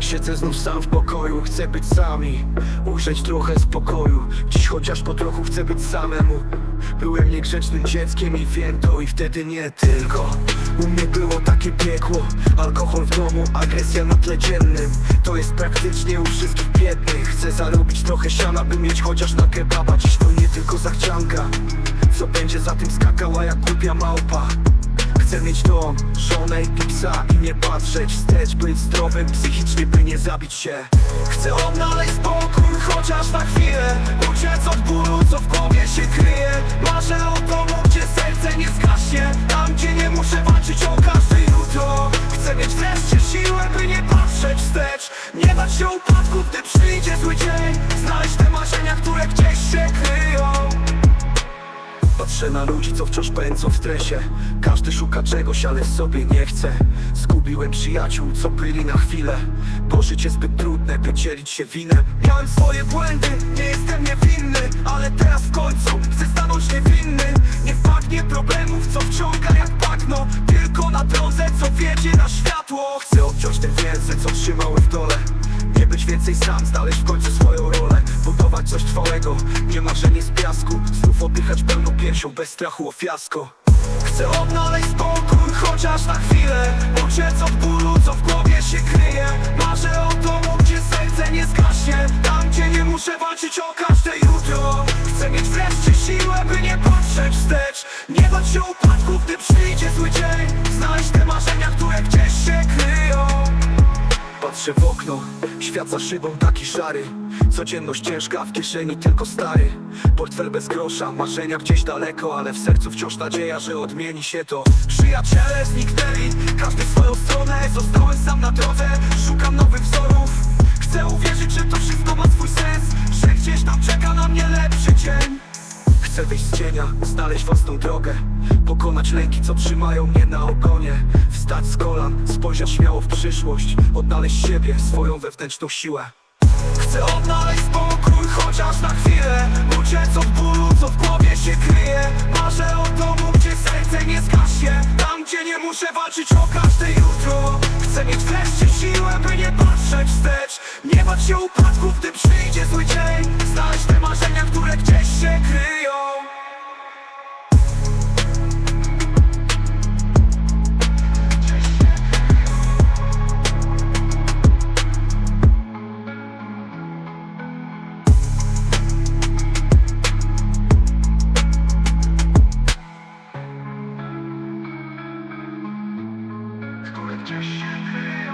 Siedzę znów sam w pokoju, chcę być sami. Ujrzeć trochę spokoju. Dziś chociaż po trochu chcę być samemu. Byłem niegrzecznym dzieckiem i wiem to i wtedy nie tylko. U mnie było takie piekło. Alkohol w domu, agresja na tle dziennym. To jest praktycznie u wszystkich biednych. Chcę zarobić trochę siana, by mieć chociaż na kebaba. Dziś to nie tylko zachcianka. Co będzie za tym skakała jak głupia małpa Chcę mieć dom, żonę i psa I nie patrzeć wstecz, być zdrowym psychicznie, by nie zabić się. Chcę odnaleźć spokój, chociaż na chwilę. Uciec od bólu, co w głowie się kryje. Marzę o domu, gdzie serce nie zgaśnie. Tam, gdzie nie muszę walczyć o każde jutro. Chcę mieć wreszcie siłę, by nie patrzeć wstecz. Nie bać się upadku, gdy przyjdzie zły dzień Patrzę na ludzi, co wciąż pędzą w stresie. Każdy szuka czegoś, ale w sobie nie chce. Zgubiłem przyjaciół, co byli na chwilę. Bo życie zbyt trudne, by dzielić się winem Miałem swoje błędy, nie jestem niewinny Ale teraz w końcu chcę stanąć niewinny. Nie wpadnie problemów, co wciąga jak bagno. Tylko na drodze, co wiedzie na światło. Chcę odciąć te więzy, co trzymały w dole. Nie być więcej sam, znaleźć w końcu swoją rolę Budować coś trwałego, nie marzenie z piasku. Znów oddychać pełną piersią, bez strachu o fiasko. Chcę odnaleźć spokój, chociaż na chwilę. Uciec od bólu, co w głowie się kryje. Marzę o domu, gdzie serce nie zgaśnie. Tam, gdzie nie muszę walczyć o każde jutro Chcę mieć wreszcie siłę, by nie patrzeć wstecz. Nie bać się upadku, gdy przyjdzie zły dzień. Znaleźć te marzenia, które gdzieś się kryją. Patrzę w okno, świat za szybą taki szary. Codzienność ciężka, w kieszeni tylko stary. Portfel bez grosza, marzenia gdzieś daleko Ale w sercu wciąż nadzieja, że odmieni się to. Przyjaciele zniknęli, każdy w swoją stronę Zostałem sam na drodze, szukam nowych wzorów. Chcę uwierzyć, że to wszystko ma swój sens Że gdzieś tam czeka na mnie lepszy dzień Chcę wyjść z cienia, znaleźć własną drogę Pokonać lęki, co trzymają mnie na ogonie. Wstać z kolan, spojrzeć śmiało w przyszłość Odnaleźć siebie, swoją wewnętrzną siłę. Chcę odnaleźć spokój, chociaż na chwilę. Uciec od bólu, co w głowie się kryje. Marzę o domu, gdzie serce nie zgaśnie. Tam, gdzie nie muszę walczyć o każde jutro. Chcę mieć wreszcie siłę, by nie patrzeć wstecz. Nie bać się upadku, gdy przyjdzie zły dzień. Znaleźć te marzenia, które gdzieś się kryją które gdzieś się kryją